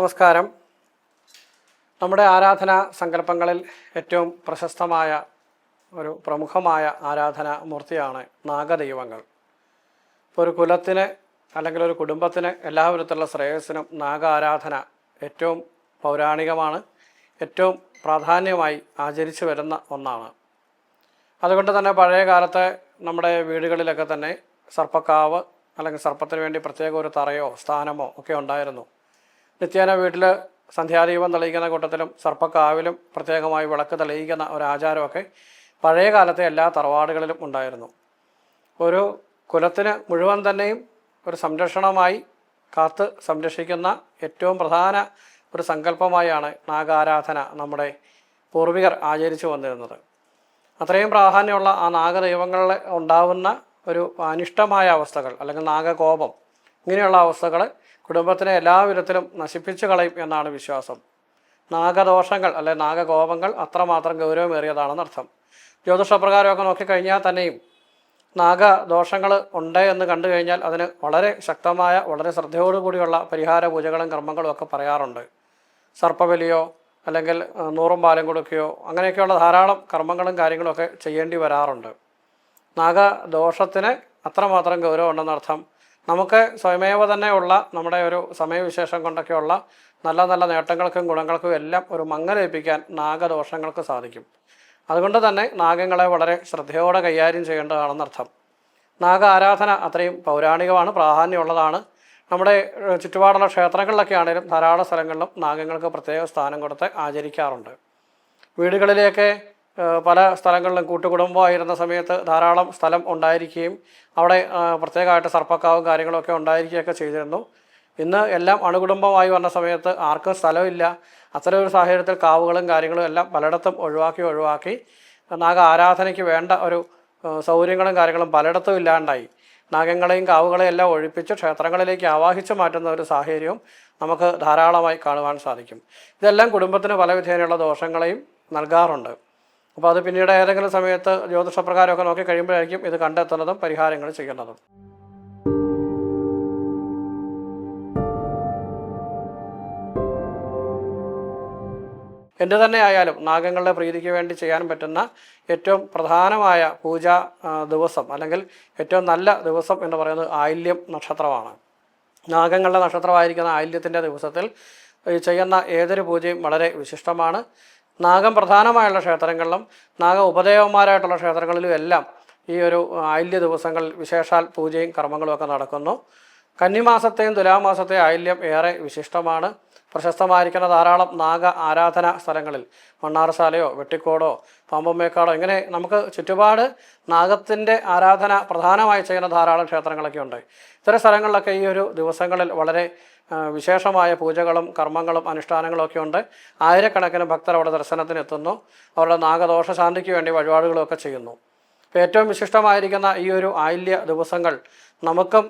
നമസ്കാരം. നമ്മുടെ ആരാധനാ സങ്കല്പങ്ങളിൽ ഏറ്റവും പ്രശസ്തമായ ഒരു പ്രമുഖമായ ആരാധനാ മൂർത്തിയാണ് നാഗദൈവങ്ങൾ. ഇപ്പോൾ ഒരു കുലത്തിന് അല്ലെങ്കിൽ ഒരു കുടുംബത്തിന് എല്ലാവിധത്തിലുള്ള ശ്രേയസ്സിനും നാഗ ആരാധന ഏറ്റവും പൗരാണികമാണ് ഏറ്റവും പ്രാധാന്യമായി ആചരിച്ചു വരുന്ന ഒന്നാണ്. അതുകൊണ്ട് തന്നെ പഴയ കാലത്തെ നമ്മുടെ വീടുകളിലൊക്കെ തന്നെ സർപ്പക്കാവ് അല്ലെങ്കിൽ സർപ്പത്തിന് വേണ്ടി പ്രത്യേക ഒരു തറയോ സ്ഥാനമോ ഒക്കെ ഉണ്ടായിരുന്നു. നിത്യേന വീട്ടിൽ സന്ധ്യാദീപം തെളിയിക്കുന്ന കൂട്ടത്തിലും സർപ്പക്കാവിലും പ്രത്യേകമായി വിളക്ക് തെളിയിക്കുന്ന ഒരാചാരമൊക്കെ പഴയ കാലത്തെ എല്ലാ തറവാടുകളിലും ഉണ്ടായിരുന്നു. ഒരു കുലത്തിന് മുഴുവൻ തന്നെയും ഒരു സംരക്ഷണമായി കാത്ത് സംരക്ഷിക്കുന്ന ഏറ്റവും പ്രധാന ഒരു സങ്കല്പമായാണ് നാഗാരാധന നമ്മുടെ പൂർവികർ ആചരിച്ചു വന്നിരുന്നത്. അത്രയും പ്രാധാന്യമുള്ള ആ നാഗദൈവങ്ങളിൽ ഉണ്ടാവുന്ന ഒരു അനിഷ്ടമായ അവസ്ഥകൾ അല്ലെങ്കിൽ നാഗകോപം ഇങ്ങനെയുള്ള അവസ്ഥകൾ കുടുംബത്തിനെ എല്ലാ വിധത്തിലും നശിപ്പിച്ചു കളയും എന്നാണ് വിശ്വാസം. നാഗദോഷങ്ങൾ അല്ലെ നാഗകോപങ്ങൾ അത്രമാത്രം ഗൗരവമേറിയതാണെന്ന് ഗൗരവമേറിയതാണെന്നർത്ഥം ജ്യോതിഷപ്രകാരമൊക്കെ നോക്കിക്കഴിഞ്ഞാൽ തന്നെയും നാഗദോഷങ്ങൾ ഉണ്ട് എന്ന് കണ്ടു കഴിഞ്ഞാൽ അതിന് വളരെ ശക്തമായ വളരെ ശ്രദ്ധയോടുകൂടിയുള്ള പരിഹാര പൂജകളും കർമ്മങ്ങളും ഒക്കെ പറയാറുണ്ട്. സർപ്പബലിയോ അല്ലെങ്കിൽ നൂറും പാലം കൊടുക്കുകയോ അങ്ങനെയൊക്കെയുള്ള ധാരാളം കർമ്മങ്ങളും കാര്യങ്ങളും ഒക്കെ ചെയ്യേണ്ടി വരാറുണ്ട്. നാഗദോഷത്തിന് അത്രമാത്രം ഗൗരവമുണ്ടെന്നർത്ഥം നമുക്ക് സ്വയമേവ തന്നെ ഉള്ള നമ്മുടെ ഒരു സമയവിശേഷം കൊണ്ടൊക്കെയുള്ള നല്ല നല്ല നേട്ടങ്ങൾക്കും ഗുണങ്ങൾക്കും എല്ലാം ഒരു മങ്ങലേൽപ്പിക്കാൻ നാഗദോഷങ്ങൾക്ക് സാധിക്കും. അതുകൊണ്ട് തന്നെ നാഗങ്ങളെ വളരെ ശ്രദ്ധയോടെ കൈകാര്യം ചെയ്യേണ്ടതാണെന്നർത്ഥം നാഗ ആരാധന അത്രയും പൗരാണികമാണ് പ്രാധാന്യമുള്ളതാണ്. നമ്മുടെ ചുറ്റുപാടുള്ള ക്ഷേത്രങ്ങളിലൊക്കെ ആണെങ്കിലും ധാരാളം സ്ഥലങ്ങളിലും നാഗങ്ങൾക്ക് പ്രത്യേക സ്ഥാനം കൊടുത്ത് ആചരിക്കാറുണ്ട്. വീടുകളിലേക്ക് പല സ്ഥലങ്ങളിലും കൂട്ടുകുടുംബമായിരുന്ന സമയത്ത് ധാരാളം സ്ഥലം ഉണ്ടായിരിക്കുകയും അവിടെ പ്രത്യേകമായിട്ട് സർപ്പക്കാവും കാര്യങ്ങളൊക്കെ ഉണ്ടായിരിക്കുകയൊക്കെ ചെയ്തിരുന്നു. ഇന്ന് എല്ലാം അണുകുടുംബമായി വന്ന സമയത്ത് ആർക്കും സ്ഥലമില്ല. അത്തരം ഒരു സാഹചര്യത്തിൽ കാവുകളും കാര്യങ്ങളും എല്ലാം പലയിടത്തും ഒഴിവാക്കി ഒഴിവാക്കി. നാഗ ആരാധനയ്ക്ക് വേണ്ട ഒരു സൗകര്യങ്ങളും കാര്യങ്ങളും പലയിടത്തും ഇല്ലാണ്ടായി. നാഗങ്ങളെയും കാവുകളെയും എല്ലാം ഒഴിപ്പിച്ച് ക്ഷേത്രങ്ങളിലേക്ക് ആവാഹിച്ചു മാറ്റുന്ന ഒരു സാഹചര്യവും നമുക്ക് ധാരാളമായി കാണുവാൻ സാധിക്കും. ഇതെല്ലാം കുടുംബത്തിന് പല വിധേനയുള്ള ദോഷങ്ങളെയും നൽകാറുണ്ട്. അപ്പോൾ അത് പിന്നീട് ഏതെങ്കിലും സമയത്ത് ജ്യോതിഷപ്രകാരമൊക്കെ നോക്കി കഴിയുമ്പോഴായിരിക്കും ഇത് കണ്ടെത്തുന്നതും പരിഹാരങ്ങൾ ചെയ്യുന്നതും. എന്ത് തന്നെ ആയാലും നാഗങ്ങളുടെ പ്രീതിക്ക് വേണ്ടി ചെയ്യാൻ പറ്റുന്ന ഏറ്റവും പ്രധാനമായ പൂജാ ദിവസം അല്ലെങ്കിൽ ഏറ്റവും നല്ല ദിവസം എന്ന് പറയുന്നത് ആയില്യം നക്ഷത്രമാണ്. നാഗങ്ങളുടെ നക്ഷത്രമായിരിക്കുന്ന ആയില്യത്തിന്റെ ദിവസത്തിൽ ചെയ്യുന്ന ഏതൊരു പൂജയും വളരെ വിശിഷ്ടമാണ്. നാഗം പ്രധാനമായുള്ള ക്ഷേത്രങ്ങളിലും നാഗ ഉപദേവന്മാരായിട്ടുള്ള ക്ഷേത്രങ്ങളിലും എല്ലാം ഈ ഒരു ആയില്യ ദിവസങ്ങളിൽ വിശേഷാൽ പൂജയും കർമ്മങ്ങളും ഒക്കെ നടക്കുന്നു. കന്നിമാസത്തെയും തുലാമാസത്തെയും ആയില്യം ഏറെ വിശിഷ്ടമാണ്. പ്രശസ്തമായിരിക്കുന്ന ധാരാളം നാഗ ആരാധന സ്ഥലങ്ങളിൽ മണ്ണാർശാലയോ വെട്ടിക്കോടോ പാമ്പമ്മേക്കാടോ ഇങ്ങനെ നമുക്ക് ചുറ്റുപാട് നാഗത്തിന്റെ ആരാധന പ്രധാനമായി ചെയ്യുന്ന ധാരാളം ക്ഷേത്രങ്ങളൊക്കെ ഉണ്ട്. ഇത്തരം സ്ഥലങ്ങളിലൊക്കെ ഈ ഒരു ദിവസങ്ങളിൽ വളരെ വിശേഷമായ പൂജകളും കർമ്മങ്ങളും അനുഷ്ഠാനങ്ങളും ഒക്കെ ഉണ്ട്. ആയിരക്കണക്കിന് ഭക്തർ അവിടെ ദർശനത്തിന് എത്തുന്നു അവരുടെ നാഗദോഷ ശാന്തിക്ക് വേണ്ടി വഴിപാടുകളൊക്കെ ചെയ്യുന്നു. ഇപ്പോൾ ഏറ്റവും വിശിഷ്ടമായിരിക്കുന്ന ഈ ഒരു ആയില്യ ദിവസങ്ങൾ നമുക്കും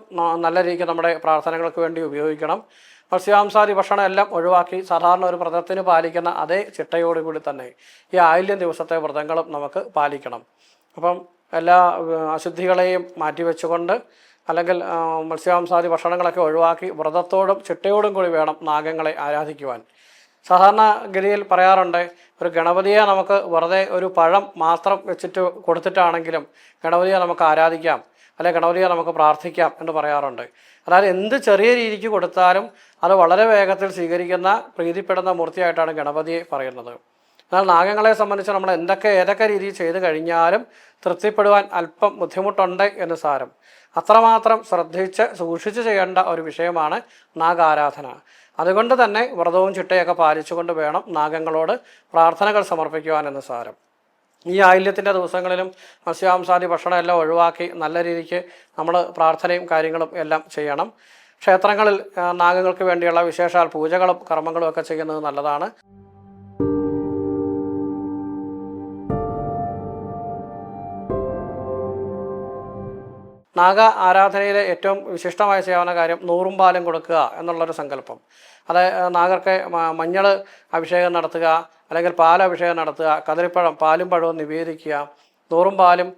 നല്ല രീതിക്ക് നമ്മുടെ പ്രാർത്ഥനകൾക്ക് വേണ്ടി ഉപയോഗിക്കണം. മത്സ്യാംസാദി ഭക്ഷണം എല്ലാം ഒഴിവാക്കി സാധാരണ ഒരു വ്രതത്തിന് പാലിക്കുന്ന അതേ ചിട്ടയോടുകൂടി തന്നെ ഈ ആയില്യം ദിവസത്തെ വ്രതങ്ങളും നമുക്ക് പാലിക്കണം. അപ്പം എല്ലാ അശുദ്ധികളെയും മാറ്റിവെച്ചുകൊണ്ട് അല്ലെങ്കിൽ മത്സ്യമാംസാദി ഭക്ഷണങ്ങളൊക്കെ ഒഴിവാക്കി വ്രതത്തോടും ചിട്ടയോടും കൂടി വേണം നാഗങ്ങളെ ആരാധിക്കുവാൻ. സാധാരണ ഗതിയിൽ പറയാറുണ്ട് ഒരു ഗണപതിയെ നമുക്ക് വെറുതെ ഒരു പഴം മാത്രം വെച്ചിട്ട് കൊടുത്തിട്ടാണെങ്കിലും ഗണപതിയെ നമുക്ക് ആരാധിക്കാം അല്ലെങ്കിൽ ഗണപതിയെ നമുക്ക് പ്രാർത്ഥിക്കാം എന്ന് പറയാറുണ്ട്. അതായത് എന്ത് ചെറിയ രീതിക്ക് കൊടുത്താലും അത് വളരെ വേഗത്തിൽ സ്വീകരിക്കുന്ന പ്രീതിപ്പെടുന്ന മൂർത്തിയായിട്ടാണ് ഗണപതിയെ പറയുന്നത്. എന്നാൽ നാഗങ്ങളെ സംബന്ധിച്ച് നമ്മൾ എന്തൊക്കെ ഏതൊക്കെ രീതിയിൽ ചെയ്തു കഴിഞ്ഞാലും തൃപ്തിപ്പെടുവാൻ അല്പം ബുദ്ധിമുട്ടുണ്ട് എന്ന് സാരം. അത്രമാത്രം ശ്രദ്ധിച്ച് സൂക്ഷിച്ച് ചെയ്യേണ്ട ഒരു വിഷയമാണ് നാഗാരാധന. അതുകൊണ്ട് തന്നെ വ്രതവും ചിട്ടയൊക്കെ പാലിച്ചുകൊണ്ട് വേണം നാഗങ്ങളോട് പ്രാർത്ഥനകൾ സമർപ്പിക്കുവാൻ എന്ന് സാരം. ഈ ആയില്യത്തിന്റെ ദിവസങ്ങളിലും മത്സ്യാംസാദി ഭക്ഷണം എല്ലാം ഒഴിവാക്കി നല്ല രീതിക്ക് നമ്മൾ പ്രാർത്ഥനയും കാര്യങ്ങളും എല്ലാം ചെയ്യണം. ക്ഷേത്രങ്ങളിൽ നാഗങ്ങൾക്ക് വേണ്ടിയുള്ള വിശേഷാൽ പൂജകളും കർമ്മങ്ങളും ഒക്കെ ചെയ്യുന്നത് നല്ലതാണ്. നാഗ ആരാധനയിലെ ഏറ്റവും വിശിഷ്ടമായ സേവന കാര്യം നൂറും പാലും കൊടുക്കുക എന്നുള്ളൊരു സങ്കല്പം. അത് നാഗർക്ക് മഞ്ഞൾ അഭിഷേകം നടത്തുക അല്ലെങ്കിൽ പാലഭിഷേകം നടത്തുക കതിരിപ്പഴം പാലും പഴവും നിവേദിക്കുക നൂറും പാലും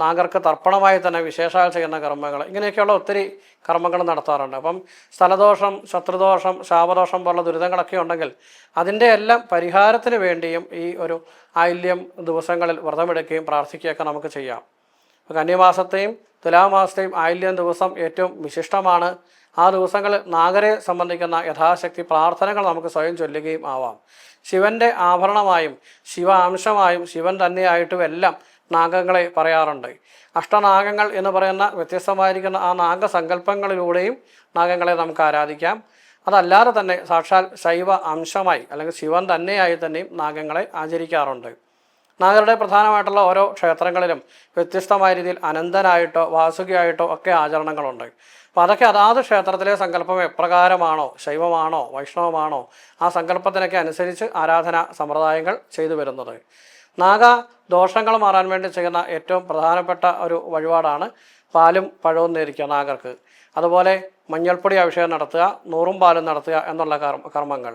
നാഗർക്ക് തർപ്പണമായി തന്നെ വിശേഷാൽ ചെയ്യുന്ന കർമ്മങ്ങൾ ഇങ്ങനെയൊക്കെയുള്ള ഒത്തിരി കർമ്മങ്ങൾ നടത്താറുണ്ട്. അപ്പം സ്ഥലദോഷം ശത്രുദോഷം ശാപദോഷം പോലുള്ള ദുരിതങ്ങളൊക്കെ ഉണ്ടെങ്കിൽ അതിന്റെ എല്ലാം പരിഹാരത്തിന് വേണ്ടിയും ഈ ഒരു ആയില്യം ദിവസങ്ങളിൽ വ്രതമെടുക്കുകയും പ്രാർത്ഥിക്കുകയൊക്കെ നമുക്ക് ചെയ്യാം. കന്യമാസത്തെയും തുലാമാസത്തെയും ആയില്യം ദിവസം ഏറ്റവും വിശിഷ്ടമാണ്. ആ ദിവസങ്ങളിൽ നാഗരെ സംബന്ധിക്കുന്ന യഥാശക്തി പ്രാർത്ഥനകൾ നമുക്ക് സ്വയം ചൊല്ലുകയും ആവാം. ശിവന്റെ ആഭരണമായും ശിവാംശമായും ശിവൻ തന്നെയായിട്ടും എല്ലാം നാഗങ്ങളെ പറയാറുണ്ട്. അഷ്ടനാഗങ്ങൾ എന്ന് പറയുന്ന വ്യത്യസ്തമായിരിക്കുന്ന ആ നാഗസങ്കല്പങ്ങളിലൂടെയും നാഗങ്ങളെ നമുക്ക് ആരാധിക്കാം. അതല്ലാതെ തന്നെ സാക്ഷാൽ ശൈവ അംശമായി അല്ലെങ്കിൽ ശിവൻ തന്നെയായി തന്നെയും നാഗങ്ങളെ ആചരിക്കാറുണ്ട്. നാഗരുടെ പ്രധാനമായിട്ടുള്ള ഓരോ ക്ഷേത്രങ്ങളിലും വ്യത്യസ്തമായ രീതിയിൽ അനന്തനായിട്ടോ വാസുകിയായിട്ടോ ഒക്കെ ആചരണങ്ങളുണ്ട്. അപ്പോൾ അതൊക്കെ അതാത് ക്ഷേത്രത്തിലെ സങ്കല്പം എപ്രകാരമാണോ ശൈവമാണോ വൈഷ്ണവമാണോ ആ സങ്കല്പത്തിനൊക്കെ അനുസരിച്ച് ആരാധന സമ്പ്രദായങ്ങൾ ചെയ്തു വരുന്നത്. നാഗ ദോഷങ്ങൾ മാറാൻ വേണ്ടി ചെയ്യുന്ന ഏറ്റവും പ്രധാനപ്പെട്ട ഒരു വഴിപാടാണ് പാലും പഴവും നേരിക്കുക നാഗർക്ക്. അതുപോലെ മഞ്ഞൾപ്പൊടി അഭിഷേകം നടത്തുക നൂറും പാലും നടത്തുക എന്നുള്ള കർമ്മ കർമ്മങ്ങൾ.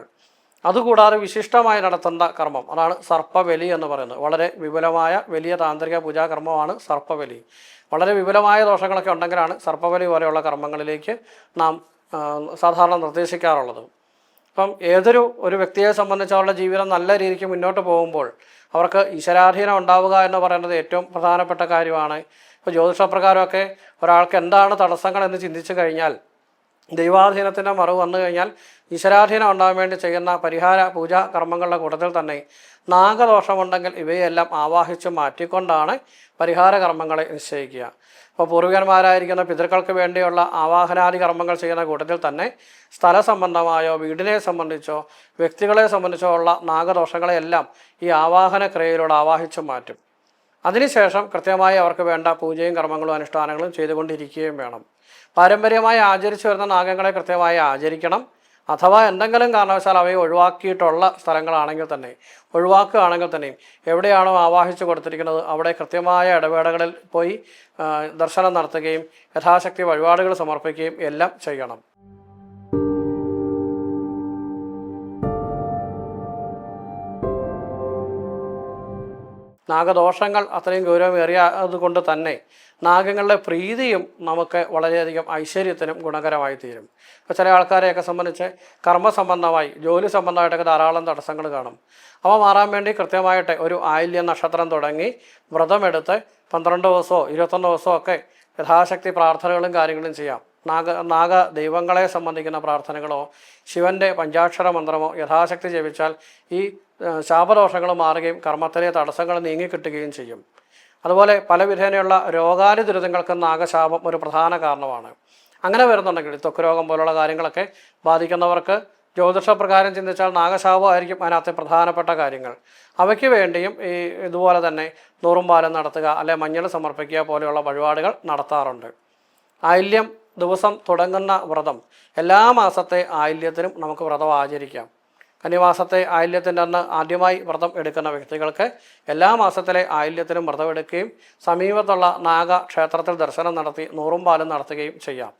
അതുകൂടാതെ വിശിഷ്ടമായി നടത്തേണ്ട കർമ്മം അതാണ് സർപ്പബലി എന്ന് പറയുന്നത്. വളരെ വിപുലമായ വലിയ താന്ത്രിക പൂജാകർമ്മമാണ് സർപ്പബലി. വളരെ വിപുലമായ ദോഷങ്ങളൊക്കെ ഉണ്ടെങ്കിലാണ് സർപ്പബലി പോലെയുള്ള കർമ്മങ്ങളിലേക്ക് നാം സാധാരണ നിർദ്ദേശിക്കാറുള്ളത്. അപ്പം ഏതൊരു ഒരു വ്യക്തിയെ സംബന്ധിച്ച് അവരുടെ ജീവിതം നല്ല രീതിക്ക് മുന്നോട്ട് പോകുമ്പോൾ അവർക്ക് ഈശ്വരാധീനം ഉണ്ടാവുക എന്ന് പറയുന്നത് ഏറ്റവും പ്രധാനപ്പെട്ട കാര്യമാണ്. ഇപ്പോൾ ജ്യോതിഷപ്രകാരമൊക്കെ ഒരാൾക്ക് എന്താണ് തടസ്സങ്ങൾ എന്ന് ചിന്തിച്ചു കഴിഞ്ഞാൽ ദൈവാധീനത്തിന്റെ മറവ് വന്നു കഴിഞ്ഞാൽ ഈശ്വരാധീനം ഉണ്ടാകാൻ വേണ്ടി ചെയ്യുന്ന പരിഹാര പൂജാ കർമ്മങ്ങളുടെ കൂട്ടത്തിൽ തന്നെ നാഗദോഷമുണ്ടെങ്കിൽ ഇവയെല്ലാം ആവാഹിച്ച് മാറ്റിക്കൊണ്ടാണ് പരിഹാര കർമ്മങ്ങളെ നിശ്ചയിക്കുക. അപ്പോൾ പൂർവികന്മാരായിരിക്കുന്ന പിതൃക്കൾക്ക് വേണ്ടിയുള്ള ആവാഹനാദി കർമ്മങ്ങൾ ചെയ്യുന്ന കൂട്ടത്തിൽ തന്നെ സ്ഥല സംബന്ധമായോ വീടിനെ സംബന്ധിച്ചോ വ്യക്തികളെ സംബന്ധിച്ചോ ഉള്ള നാഗദോഷങ്ങളെയെല്ലാം ഈ ആവാഹന ക്രിയയിലൂടെ ആവാഹിച്ച് മാറ്റും. അതിനുശേഷം കൃത്യമായി അവർക്ക് വേണ്ട പൂജയും കർമ്മങ്ങളും അനുഷ്ഠാനങ്ങളും ചെയ്തുകൊണ്ടിരിക്കുകയും വേണം. പാരമ്പര്യമായി ആചരിച്ചു വരുന്ന നാഗങ്ങളെ കൃത്യമായി ആചരിക്കണം. അഥവാ എന്തെങ്കിലും കാരണവശാൽ അവയെ ഒഴിവാക്കിയിട്ടുള്ള സ്ഥലങ്ങളാണെങ്കിൽ തന്നെ ഒഴിവാക്കുകയാണെങ്കിൽ തന്നെയും എവിടെയാണോ ആവാഹിച്ചു കൊടുത്തിരിക്കുന്നത് അവിടെ കൃത്യമായ ഇടവേളകളിൽ പോയി ദർശനം നടത്തുകയും യഥാശക്തി വഴിപാടുകൾ സമർപ്പിക്കുകയും എല്ലാം ചെയ്യണം. നാഗദോഷങ്ങൾ അത്രയും ഗൗരവമേറിയത് കൊണ്ട് തന്നെ നാഗങ്ങളുടെ പ്രീതിയും നമുക്ക് വളരെയധികം ഐശ്വര്യത്തിനും ഗുണകരമായി തീരും ഇപ്പോൾ ചില ആൾക്കാരെയൊക്കെ സംബന്ധിച്ച് കർമ്മ സംബന്ധമായി ജോലി സംബന്ധമായിട്ടൊക്കെ ധാരാളം തടസ്സങ്ങൾ കാണും. അവ മാറാൻ വേണ്ടി കൃത്യമായിട്ട് ഒരു ആയില്യ നക്ഷത്രം തുടങ്ങി വ്രതമെടുത്ത് പന്ത്രണ്ട് ദിവസമോ ഇരുപത്തൊന്ന് ദിവസമോ ഒക്കെ യഥാശക്തി പ്രാർത്ഥനകളും കാര്യങ്ങളും ചെയ്യാം. നാഗ നാഗ ദൈവങ്ങളെ സംബന്ധിക്കുന്ന പ്രാർത്ഥനകളോ ശിവന്റെ പഞ്ചാക്ഷര മന്ത്രമോ യഥാശക്തി ജപിച്ചാൽ ഈ ശാപദോഷങ്ങൾ മാറുകയും കർമ്മത്തിലെ തടസ്സങ്ങൾ നീങ്ങിക്കിട്ടുകയും ചെയ്യും. അതുപോലെ പല വിധേനയുള്ള രോഗാലി ദുരിതങ്ങൾക്ക് നാഗശാപം ഒരു പ്രധാന കാരണമാണ്. അങ്ങനെ വരുന്നുണ്ടെങ്കിൽ ത്വക്ക് രോഗം പോലുള്ള കാര്യങ്ങളൊക്കെ ബാധിക്കുന്നവർക്ക് ജ്യോതിഷപ്രകാരം ചിന്തിച്ചാൽ നാഗശാപമായിരിക്കും അതിനകത്തെ പ്രധാനപ്പെട്ട കാര്യങ്ങൾ. അവയ്ക്ക് വേണ്ടിയും ഈ ഇതുപോലെ തന്നെ നൂറും പാലം നടത്തുക അല്ലെ മഞ്ഞൾ സമർപ്പിക്കുക പോലെയുള്ള വഴിപാടുകൾ നടത്താറുണ്ട്. ആയില്യം ദിവസം തുടങ്ങുന്ന വ്രതം എല്ലാ മാസത്തെ ആയില്യത്തിനും നമുക്ക് വ്രതം ആചരിക്കാം. കന്നിമാസത്തെ ആയില്യത്തിന്റെ അന്ന് ആദ്യമായി വ്രതം എടുക്കുന്ന വ്യക്തികൾക്ക് എല്ലാ മാസത്തിലെ ആയില്യത്തിനും വ്രതം എടുക്കുകയും സമീപത്തുള്ള നാഗ ക്ഷേത്രത്തിൽ ദർശനം നടത്തി നൂറും പാലും നടത്തുകയും ചെയ്യാം.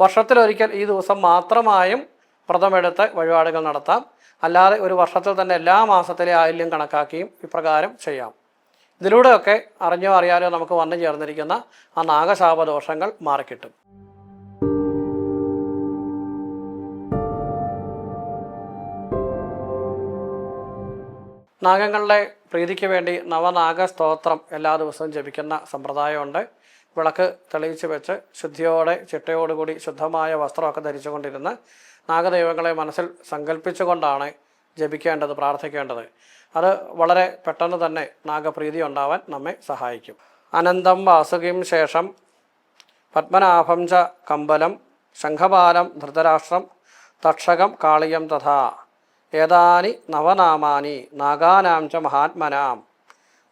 വർഷത്തിലൊരിക്കൽ ഈ ദിവസം മാത്രമായും വ്രതമെടുത്ത് വഴിപാടുകൾ നടത്താം. അല്ലാതെ ഒരു വർഷത്തിൽ തന്നെ എല്ലാ മാസത്തിലെ ആയില്യം കണക്കാക്കിയും ഇപ്രകാരം ചെയ്യാം. ഇതിലൂടെയൊക്കെ അറിഞ്ഞോ അറിയാനോ നമുക്ക് വന്നു ചേർന്നിരിക്കുന്ന ആ നാഗശാപദോഷങ്ങൾ മാറിക്കിട്ടും. നാഗങ്ങളുടെ പ്രീതിക്ക് വേണ്ടി നവനാഗ സ്തോത്രം എല്ലാ ദിവസവും ജപിക്കുന്ന സമ്പ്രദായമുണ്ട്. വിളക്ക് തെളിയിച്ച് വെച്ച് ശുദ്ധിയോടെ ചിട്ടയോടുകൂടി ശുദ്ധമായ വസ്ത്രമൊക്കെ ധരിച്ചുകൊണ്ടിരുന്ന് നാഗദൈവങ്ങളെ മനസ്സിൽ സങ്കല്പിച്ചുകൊണ്ടാണ് ജപിക്കേണ്ടത് പ്രാർത്ഥിക്കേണ്ടത്. അത് വളരെ പെട്ടെന്ന് തന്നെ നാഗപ്രീതി ഉണ്ടാവാൻ നമ്മെ സഹായിക്കും. അനന്തം വാസുകിം ശേഷം പത്മനാഭം ച കമ്പലം ശംഖപാലം ധൃതരാഷ്ട്രം തക്ഷകം കാളിയം തഥാ. ഏതാനി നവനാമാനി നാഗാനാം ച മഹാത്മനാം.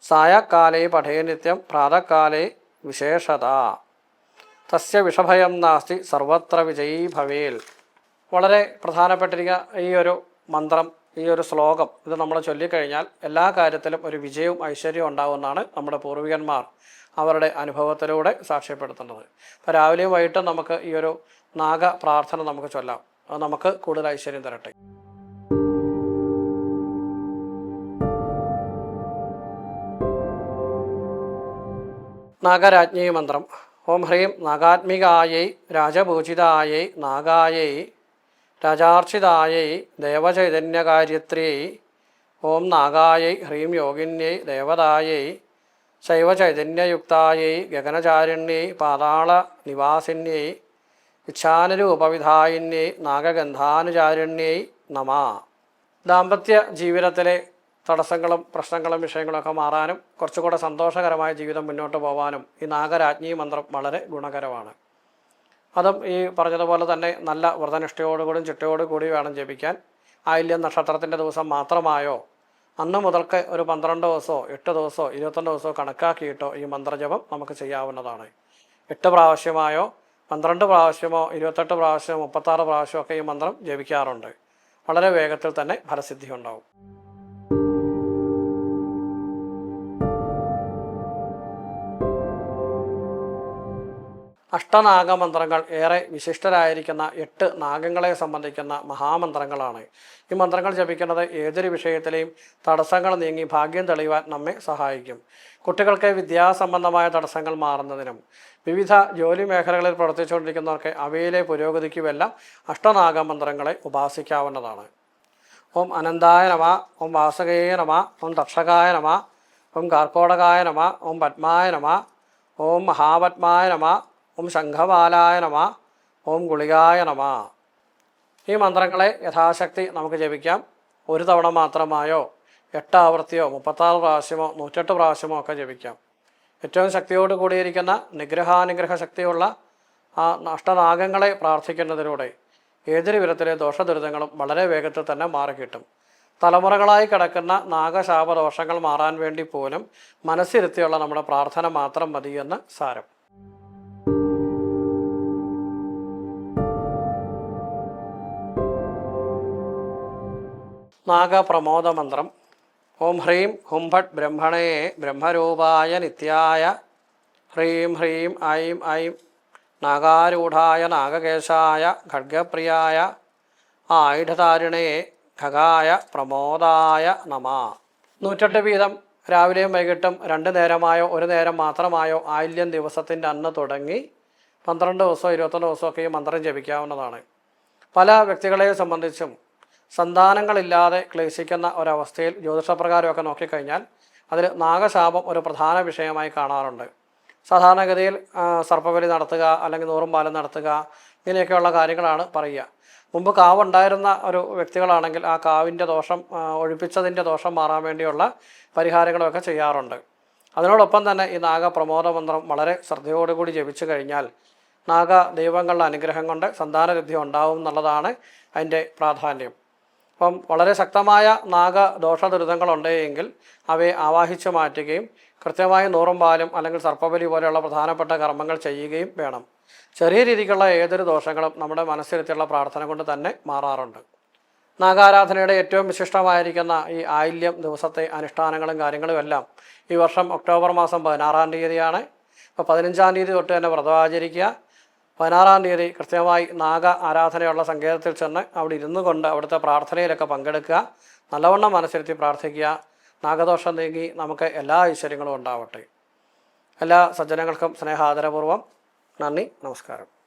സായക്കാലേ പഠേ നിത്യം പ്രാതകാലേ വിശേഷത. തസ്യ വിഷഭയം നാസ്തി സർവത്ര വിജയീ ഭവേൽ. വളരെ പ്രധാനപ്പെട്ടിരിക്കുന്ന ഈ ഒരു മന്ത്രം ഈ ഒരു ശ്ലോകം. ഇത് നമ്മൾ ചൊല്ലിക്കഴിഞ്ഞാൽ എല്ലാ കാര്യത്തിലും ഒരു വിജയവും ഐശ്വര്യവും ഉണ്ടാവുമെന്നാണ് നമ്മുടെ പൂർവികന്മാർ അവരുടെ അനുഭവത്തിലൂടെ സാക്ഷ്യപ്പെടുത്തുന്നത്. അപ്പോൾ രാവിലെയും വൈകിട്ടും നമുക്ക് ഈ ഒരു നാഗ പ്രാർത്ഥന നമുക്ക് ചൊല്ലാം. അത് നമുക്ക് കൂടുതൽ ഐശ്വര്യം തരട്ടെ. നാഗരാജ്ഞി മന്ത്രം. ഓം ഹ്രീം നാഗാത്മികായൈ രാജപൂജിതായൈ നാഗായൈ രാജാർച്ചിതായൈ ദേവചൈതന്യകാര്യത്രിയൈ ഓം നാഗായൈ ഹ്രീം യോഗിന്യൈ ദേവതായൈ ശൈവചൈതന്യയുക്തായൈ ഗഗനചാരിണ്യൈ പാതാള നിവാസിന്യൈ ഇച്ഛാനുരൂപവിധായിന്യൈ നാഗഗന്ധാനുചാരിണ്യൈ നമ. ദാമ്പത്യ ജീവിതത്തിലെ തടസ്സങ്ങളും പ്രശ്നങ്ങളും വിഷയങ്ങളൊക്കെ മാറാനും കുറച്ചുകൂടെ സന്തോഷകരമായ ജീവിതം മുന്നോട്ട് പോകാനും ഈ നാഗരാജ്ഞി മന്ത്രം വളരെ ഗുണകരമാണ്. അതും ഈ പറഞ്ഞതുപോലെ തന്നെ നല്ല വ്രതനിഷ്ഠയോടുകൂടിയും ചിട്ടയോടുകൂടി വേണം ജപിക്കാൻ. ആയില്യം നക്ഷത്രത്തിന്റെ ദിവസം മാത്രമായോ? അന്ന് മുതൽക്ക് ഒരു പന്ത്രണ്ട് ദിവസമോ എട്ട് ദിവസമോ ഇരുപത്തൊന്ന് ദിവസമോ കണക്കാക്കിയിട്ടോ ഈ മന്ത്രജപം നമുക്ക് ചെയ്യാവുന്നതാണ്. എട്ട് പ്രാവശ്യമായോ പന്ത്രണ്ട് പ്രാവശ്യമോ ഇരുപത്തെട്ട് പ്രാവശ്യമോ മുപ്പത്താറ് പ്രാവശ്യമോ ഒക്കെ ഈ മന്ത്രം ജപിക്കാറുണ്ട്. വളരെ വേഗത്തിൽ തന്നെ ഫലസിദ്ധി ഉണ്ടാവും അഷ്ടനാഗമന്ത്രങ്ങൾ ഏറെ വിശിഷ്ടരായിരിക്കുന്ന എട്ട് നാഗങ്ങളെ സംബന്ധിക്കുന്ന മഹാമന്ത്രങ്ങളാണ്. ഈ മന്ത്രങ്ങൾ ജപിക്കുന്നത് ഏതൊരു വിഷയത്തിലെയും തടസ്സങ്ങൾ നീങ്ങി ഭാഗ്യം തെളിയുവാൻ നമ്മെ സഹായിക്കും. കുട്ടികൾക്ക് വിദ്യാസംബന്ധമായ തടസ്സങ്ങൾ മാറുന്നതിനും വിവിധ ജോലി മേഖലകളിൽ പ്രവർത്തിച്ചുകൊണ്ടിരിക്കുന്നവർക്ക് അവയിലെ പുരോഗതിക്കുമെല്ലാം അഷ്ടനാഗമന്ത്രങ്ങളെ ഉപാസിക്കാവുന്നതാണ്. ഓം അനന്തായ നമ ഓം വാസുകേയ നമ ഓം തക്ഷകായ നമ ഓം കാർക്കോടകായ നമ ഓം പത്മായ നമ ഓം മഹാപത്മായ നമ ഓം ശംഖപാലായ നമ ഓം ഗുളികായ നമ. ഈ മന്ത്രങ്ങളെ യഥാശക്തി നമുക്ക് ജപിക്കാം. ഒരു തവണ മാത്രമായോ എട്ട് ആവൃത്തിയോ മുപ്പത്താറ് പ്രാവശ്യമോ നൂറ്റെട്ട് പ്രാവശ്യമോ ഒക്കെ ജപിക്കാം. ഏറ്റവും ശക്തിയോട് കൂടിയിരിക്കുന്ന നിഗ്രഹാനുഗ്രഹ ശക്തിയുള്ള ആ അഷ്ടനാഗങ്ങളെ പ്രാർത്ഥിക്കുന്നതിലൂടെ ഏതൊരു വിധത്തിലെ ദോഷദുരിതങ്ങളും വളരെ വേഗത്തിൽ തന്നെ മാറിക്കിട്ടും. തലമുറകളായി കിടക്കുന്ന നാഗശാപദോഷങ്ങൾ മാറാൻ വേണ്ടി പോലും മനസ്സിരുത്തിയുള്ള നമ്മുടെ പ്രാർത്ഥന മാത്രം മതിയെന്ന് സാരം. നാഗപ്രമോദ മന്ത്രം ഓം ഹ്രീം ഹും ഹുംഭട്ട് ബ്രഹ്മണേ ബ്രഹ്മരൂപായ നിത്യായ. ഹ്രീം ഹ്രീം ഐം ഐം. നാഗാരൂഢായ നാഗകേശായ ഖഡ്ഗപ്രിയായ. ആയുധതാരിണേ ഖഗായ പ്രമോദായ നമ. നൂറ്റെട്ട് വീതം. രാവിലെയും വൈകിട്ടും രണ്ട് നേരമായോ ഒരു നേരം മാത്രമായോ ആയില്യം ദിവസത്തിന്റെ അന്ന് തുടങ്ങി പന്ത്രണ്ട് ദിവസമോ ഇരുപത്തൊന്ന് ദിവസമൊക്കെ ഈ മന്ത്രം ജപിക്കാവുന്നതാണ്. പല വ്യക്തികളെ സംബന്ധിച്ചും സന്താനങ്ങളില്ലാതെ ക്ലേശിക്കുന്ന ഒരവസ്ഥയിൽ ജ്യോതിഷപ്രകാരമൊക്കെ നോക്കിക്കഴിഞ്ഞാൽ അതിൽ നാഗശാപം ഒരു പ്രധാന വിഷയമായി കാണാറുണ്ട്. സാധാരണഗതിയിൽ സർപ്പബലി നടത്തുക അല്ലെങ്കിൽ നൂറും പാലം നടത്തുക ഇങ്ങനെയൊക്കെയുള്ള കാര്യങ്ങളാണ് പറയുക. മുമ്പ് കാവുണ്ടായിരുന്ന ഒരു വ്യക്തികളാണെങ്കിൽ ആ കാവിന്റെ ദോഷം ഒഴിപ്പിച്ചതിന്റെ ദോഷം മാറാൻ വേണ്ടിയുള്ള പരിഹാരങ്ങളൊക്കെ ചെയ്യാറുണ്ട്. അതിനോടൊപ്പം തന്നെ ഈ നാഗപ്രമോദ മന്ത്രം വളരെ ശ്രദ്ധയോടുകൂടി ജപിച്ചു കഴിഞ്ഞാൽ നാഗ ദൈവങ്ങളുടെ അനുഗ്രഹം കൊണ്ട് സന്താനലബ്ധി ഉണ്ടാവും എന്നുള്ളതാണ് അതിന്റെ പ്രാധാന്യം. അപ്പം വളരെ ശക്തമായ നാഗ ദോഷ ദുരിതങ്ങളുണ്ടെങ്കിൽ അവയെ ആവാഹിച്ച് മാറ്റുകയും കൃത്യമായി നൂറും പാലും അല്ലെങ്കിൽ സർപ്പബലി പോലെയുള്ള പ്രധാനപ്പെട്ട കർമ്മങ്ങൾ ചെയ്യുകയും വേണം. ചെറിയ രീതിക്കുള്ള ഏതൊരു ദോഷങ്ങളും നമ്മുടെ മനസ്സിലെത്തിയുള്ള പ്രാർത്ഥന കൊണ്ട് തന്നെ മാറാറുണ്ട്. നാഗാരാധനയുടെ ഏറ്റവും വിശിഷ്ടമായിരിക്കുന്ന ഈ ആയില്യം ദിവസത്തെ അനുഷ്ഠാനങ്ങളും കാര്യങ്ങളും എല്ലാം ഈ വർഷം ഒക്ടോബർ മാസം പതിനാറാം തീയതിയാണ്. അപ്പോൾ പതിനഞ്ചാം തീയതി തൊട്ട് തന്നെ വ്രതം ആചരിക്കുക. പതിനാറാം തീയതി കൃത്യമായി നാഗ ആരാധനയുള്ള സങ്കേതത്തിൽ ചെന്ന് അവിടെ ഇരുന്നു കൊണ്ട് അവിടുത്തെ പ്രാർത്ഥനയിലൊക്കെ പങ്കെടുക്കുക. നല്ലവണ്ണം മനസ്സിരുത്തി പ്രാർത്ഥിക്കുക. നാഗദോഷം നീങ്ങി നമുക്ക് എല്ലാ ഐശ്വര്യങ്ങളും ഉണ്ടാവട്ടെ. എല്ലാ സജ്ജനങ്ങൾക്കും സ്നേഹാദരപൂർവം നന്ദി നമസ്കാരം.